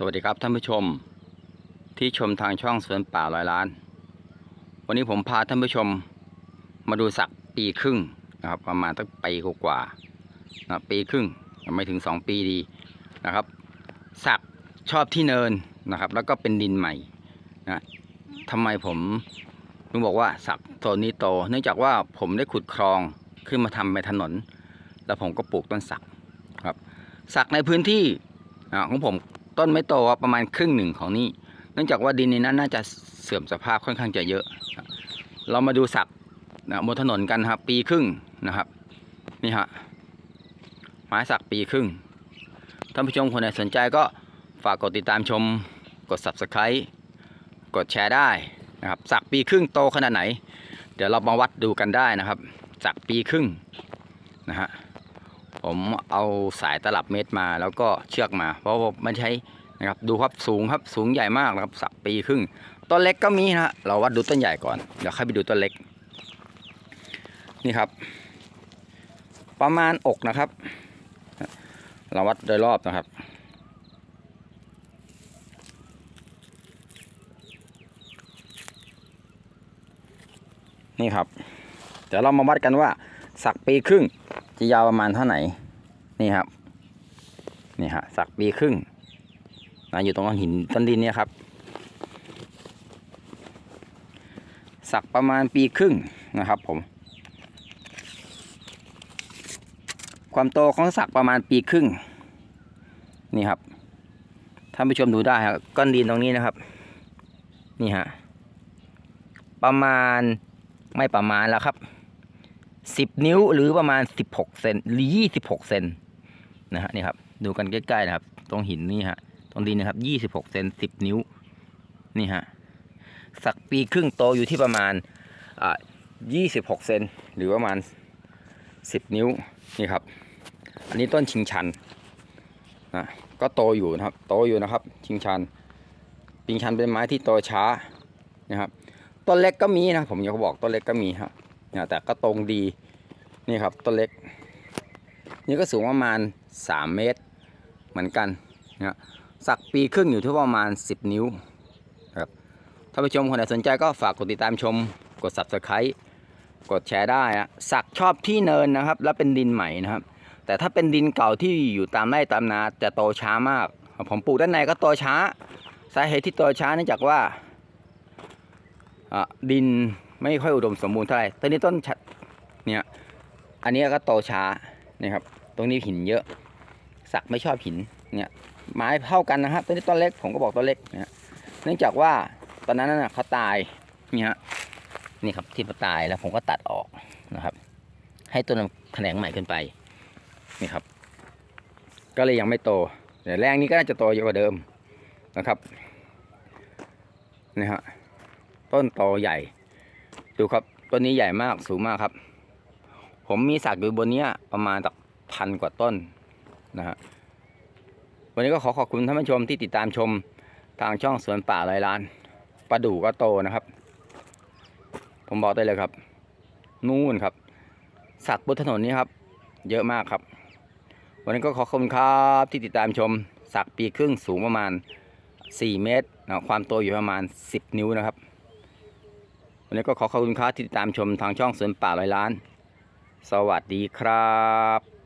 สวัสดีครับท่านผู้ชมที่ชมทางช่องสวนป่าร้อยล้าน วันนี้ผมพาท่านผู้ชมมาดูสักปีครึ่งนะครับประมาณตั้งปีกว่าๆนะปีครึ่งยังไม่ถึงสองปีดีนะครับ สักชอบที่เนินนะครับ แล้วก็เป็นดินใหม่นะทำไมผมถึงบอกว่าสักโซนนี้โต เนื่องจากว่าผมได้ขุดคลองขึ้นมาทำเป็นถนน แล้วผมก็ปลูกต้นสักครับสักในพื้นที่ของผม ต้นไม่โตประมาณครึ่งหนึ่งของนี่เนื่องจากว่าดินในนั้นน่าจะเสื่อมสภาพค่อนข้างจะเยอะ เรามาดูสักนะบนถนนกันครับ ปีครึ่งนะครับ นี่ฮะไม้สักปีครึ่งท่านผู้ชมคนไหนสนใจก็ฝากกดติดตามชมกด subscribe กดแชร์ได้นะครับสักปีครึ่งโตขนาดไหน เดี๋ยวเรามาวัดดูกันได้นะครับสักปีครึ่งนะฮะ ผมเอาสายตลับเมตรมาแล้วก็เชือกมา เพราะว่าไม่ใช้นะครับดูครับสูงครับสูงใหญ่มากนะครับสักปีครึ่งต้นเล็กก็มีนะฮะเราวัดดูต้นใหญ่ก่อนเดี๋ยวค่อยไปดูต้นเล็ก นี่ครับ ประมาณอกนะครับ เราวัดโดยรอบนะครับนี่ครับ เดี๋ยวเรามาวัดกันว่าสักปีครึ่ง จะยาวประมาณเท่าไหร่นี่ครับนี่ฮะสักปีครึ่งนะอยู่ตรงก้อนหินต้นดินเนี่ยครับ สักประมาณปีครึ่งนะครับผม ความโตของสักประมาณปีครึ่งนี่ครับท่านผู้ชมดูได้ครับก้อนดินตรงนี้นะครับ นี่ฮะประมาณไม่ประมาณแล้วครับ สิบนิ้วหรือประมาณสิบหกเซนหรือยี่สิบหกเซนนะฮะนี่ครับ ดูกันใกล้ๆนะครับ ตรงหินนี่ฮะตรงดินนะครับยี่สิบหกเซนสิบนิ้วนี่ฮะสักปีครึ่งโตอยู่ที่ประมาณอ่ายี่สิบหกเซนหรือประมาณสิบนิ้วนี่ครับ อันนี้ต้นชิงชันนะก็โตอยู่นะครับ โตอยู่นะครับ ชิงชันชิงชันเป็นไม้ที่โตช้านะครับต้นเล็กก็มีนะผมอยากบอกต้นเล็กก็มีครับ เนี่ยแต่ก็ตรงดีนี่ครับต้นเล็ก นี่ก็สูงประมาณ 3 เมตรเหมือนกันนะสักปีครึ่งอยู่ที่ประมาณ 10 นิ้วครับถ้าผู้ชมคนไหนสนใจก็ฝากกดติดตามชมกด subscribe กดแชร์ได้อะสักชอบที่เนินนะครับ แล้วเป็นดินใหม่นะครับ แต่ถ้าเป็นดินเก่าที่อยู่ตามไร่ตามนาจะโตช้ามาก ผมปลูกด้านในก็โตช้า สาเหตุที่โตช้าเนื่องจากว่าดิน ไม่ค่อยอุดมสมบูรณ์เท่าไหร่ตอนนี้ต้นชัดเนี่ยอันนี้ก็โตช้านี่ครับ ตรงนี้หินเยอะ สักไม่ชอบหินเนี่ยไม้เท่ากันนะครับต้นนี้ต้นเล็กผมก็บอกต้นเล็กนะฮะเนื่องจากว่าตอนนั้นน่ะเขาตายนี่ฮะนี่ครับที่เขาตายแล้วผมก็ตัดออกนะครับ ให้ต้นแขนงใหม่ขึ้นไปนี่ครับ ก็เลยยังไม่โตแต่แรงนี้ก็น่าจะโตเยอะกว่าเดิมนะครับนี่ฮะต้นโตใหญ่ ดูครับต้นนี้ใหญ่มากสูงมากครับ ผมมีสักอยู่บนเนี้ยประมาณตักพันกว่าต้นนะฮะวันนี้ก็ขอขอบคุณท่านผู้ชมที่ติดตามชมทางช่องสวนป่าลอยล้านปลาดูก็โตนะครับ ผมบอกได้เลยครับ นู่นครับ สักบนถนนนี้ครับ เยอะมากครับ วันนี้ก็ขอขอบคุณครับที่ติดตามชม สักปีครึ่งสูงประมาณ 4 เมตรนะความโตอยู่ประมาณ 10 นิ้วนะครับ วันนี้ก็ขอขอบคุณครับที่ติดตามชมทางช่องสวนป่าร้อยล้าน สวัสดีครับ